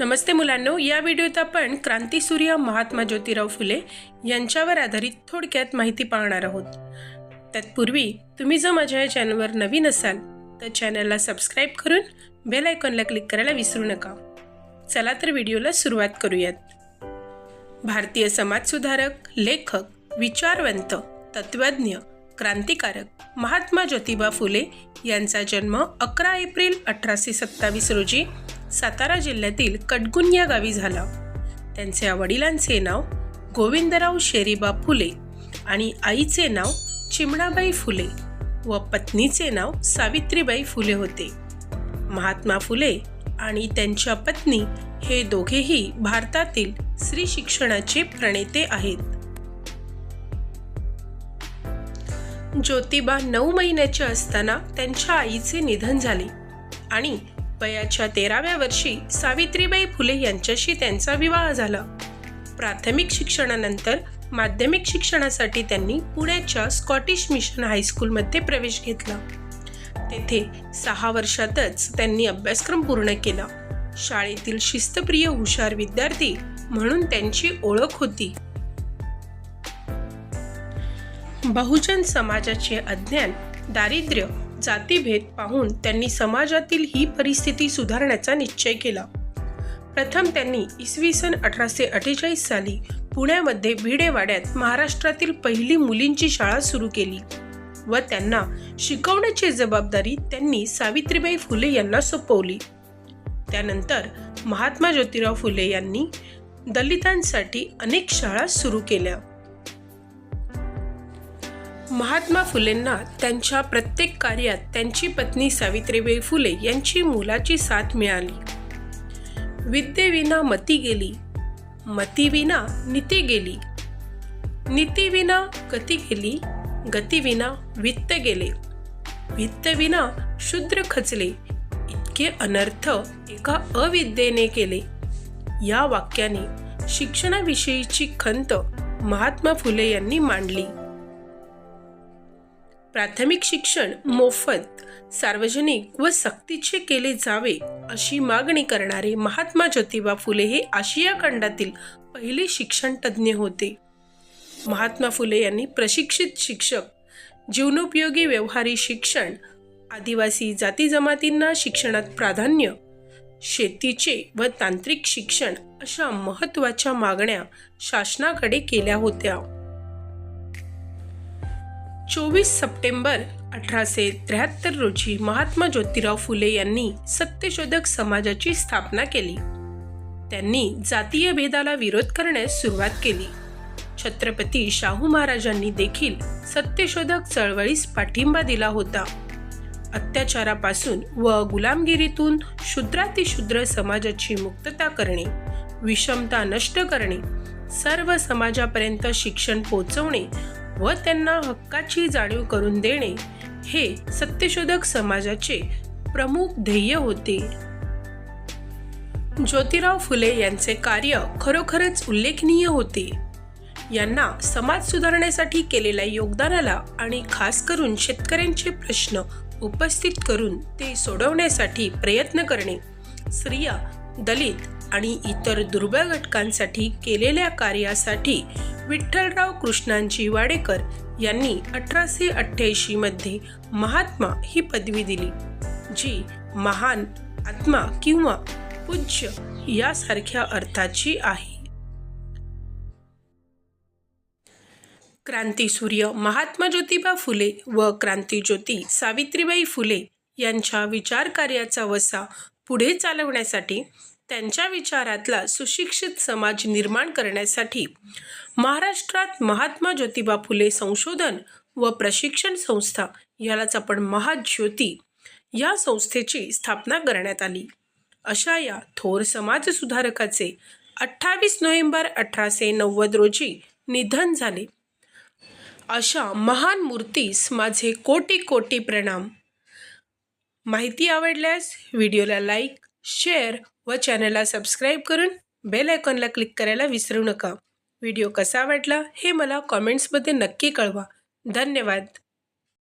नमस्ते मुलांनो या व्हिडिओत आपण क्रांतीसूर्य महात्मा ज्योतिराव फुले यांच्यावर आधारित थोडक्यात माहिती पाहणार आहोत. तत्पूर्वी तुम्ही जर माझ्या या चॅनलवर नवीन असाल तर चॅनलला सबस्क्राईब करून बेल आयकॉनला क्लिक करायला विसरू नका. चला तर व्हिडिओला सुरुवात करूयात. भारतीय समाजसुधारक लेखक विचारवंत तत्त्वज्ञ क्रांतिकारक महात्मा ज्योतिबा फुले यांचा जन्म अकरा एप्रिल अठराशे सत्तावीस रोजी सातारा जिल्ह्यातील कटगुन या गावी झाला. त्यांच्या वडिलांचे नाव गोविंदराव शेरीबा फुले आणि आईचे नाव चिमणाबाई फुले व पत्नीचे नाव सावित्रीबाई फुले होते. महात्मा फुले आणि त्यांच्या पत्नी हे दोघेही भारतातील स्त्री शिक्षणाचे प्रणेते आहेत. ज्योतिबा नऊ महिन्याच्या असताना त्यांच्या आईचे निधन झाले आणि वयाच्या तेराव्या वर्षी सावित्रीबाई फुले यांच्याशी त्यांचा विवाह झाला. प्राथमिक शिक्षणानंतर माध्यमिक शिक्षणासाठी त्यांनी पुण्याच्या स्कॉटिश मिशन हायस्कूलमध्ये प्रवेश घेतला. तेथे सहा वर्षातच त्यांनी अभ्यासक्रम पूर्ण केला. शाळेतील शिस्तप्रिय हुशार विद्यार्थी म्हणून त्यांची ओळख होती. बहुजन समाजाचे अज्ञान दारिद्र्य जातीभेद पाहून त्यांनी समाजातील ही परिस्थिती सुधारण्याचा निश्चय केला. प्रथम त्यांनी इसवी सन अठराशे अठ्ठेचाळीस साली पुण्यामध्ये भिडेवाड्यात महाराष्ट्रातील पहिली मुलींची शाळा सुरू केली व त्यांना शिकवण्याची जबाबदारी त्यांनी सावित्रीबाई फुले यांना सोपवली. त्यानंतर महात्मा ज्योतिराव फुले यांनी दलितांसाठी अनेक शाळा सुरू केल्या. महात्मा फुलेंना त्यांच्या प्रत्येक कार्यात त्यांची पत्नी सावित्रीबाई फुले यांची मुलाची साथ मिळाली. विद्येविना मती गेली मतीविना नीती गेली. नीतीविना गती गेली गतीविना वित्त गेले. वित्तविना शूद्र खचले इतके अनर्थ एका अविद्येने केले. या वाक्याने शिक्षणाविषयीची खंत महात्मा फुले यांनी मांडली. प्राथमिक शिक्षण मोफत सार्वजनिक व सक्तीचे केले जावे अशी मागणी करणारे महात्मा ज्योतिबा फुले हे आशिया खंडातील पहिले शिक्षण तज्ज्ञ होते. महात्मा फुले यांनी प्रशिक्षित शिक्षक जीवनोपयोगी व्यवहारी शिक्षण आदिवासी जाती जमातींना शिक्षणात प्राधान्य शेतीचे व तांत्रिक शिक्षण अशा महत्त्वाच्या मागण्या शासनाकडे केल्या होत्या. चोवीस सप्टेंबर अठराशे त्र्याहत्तर रोजी महात्मा ज्योतिराव फुले यांनी सत्यशोधक समाजाची स्थापना केली. त्यांनी जातीय भेदाला विरोध करण्यास सुरुवात केली. छत्रपती शाहू महाराजांनी देखील सत्यशोधक चळवळीस पाठिंबा दिला होता. अत्याचारापासून व गुलामगिरीतून शूद्रातिशूद्र समाजाची मुक्तता करणे विषमता नष्ट करणे सर्व समाजापर्यंत शिक्षण पोहोचवणे व त्यांना हक्काची जाणीव करून देणे हे सत्यशोधक समाजाचे प्रमुख ध्येय होते. ज्योतिराव फुले यांचे कार्य खरोखरच उल्लेखनीय होते. यांना समाज सुधारण्यासाठी केलेल्या योगदानाला आणि खास करून शेतकऱ्यांचे प्रश्न उपस्थित करून ते सोडवण्यासाठी प्रयत्न करणे स्त्रिया दलित आणि इतर दुर्बळ घटकांसाठी केलेल्या कार्यासाठी विठ्ठलराव कृष्णांजी वाडेकर यांनी अठराशे अठ्ठ्याऐंशी मध्ये महात्मा ही पदवी दिली जी महान आत्मा किंवा पूज्य यासारख्या अर्थाची आहे. क्रांतीसूर्य महात्मा ज्योतिबा फुले व क्रांतीज्योती सावित्रीबाई फुले यांच्या विचार कार्याचा वसा पुढे चालवण्यासाठी त्यांच्या विचारातला सुशिक्षित समाज निर्माण करण्यासाठी महाराष्ट्रात महात्मा ज्योतिबा फुले संशोधन व प्रशिक्षण संस्था यालाच आपण महाज्योती या संस्थेची स्थापना करण्यात आली. अशा या थोर समाजसुधारकाचे अठ्ठावीस नोव्हेंबर अठराशे नव्वद रोजी निधन झाले. अशा महान मूर्तीस माझे कोटी कोटी प्रणाम. माहिती आवडल्यास व्हिडिओला लाईक शेअर व चॅनलला सबस्क्राईब करून बेल आयकॉनला क्लिक करायला विसरू नका. व्हिडिओ कसा वाटला हे मला कॉमेंट्समध्ये नक्की कळवा. धन्यवाद.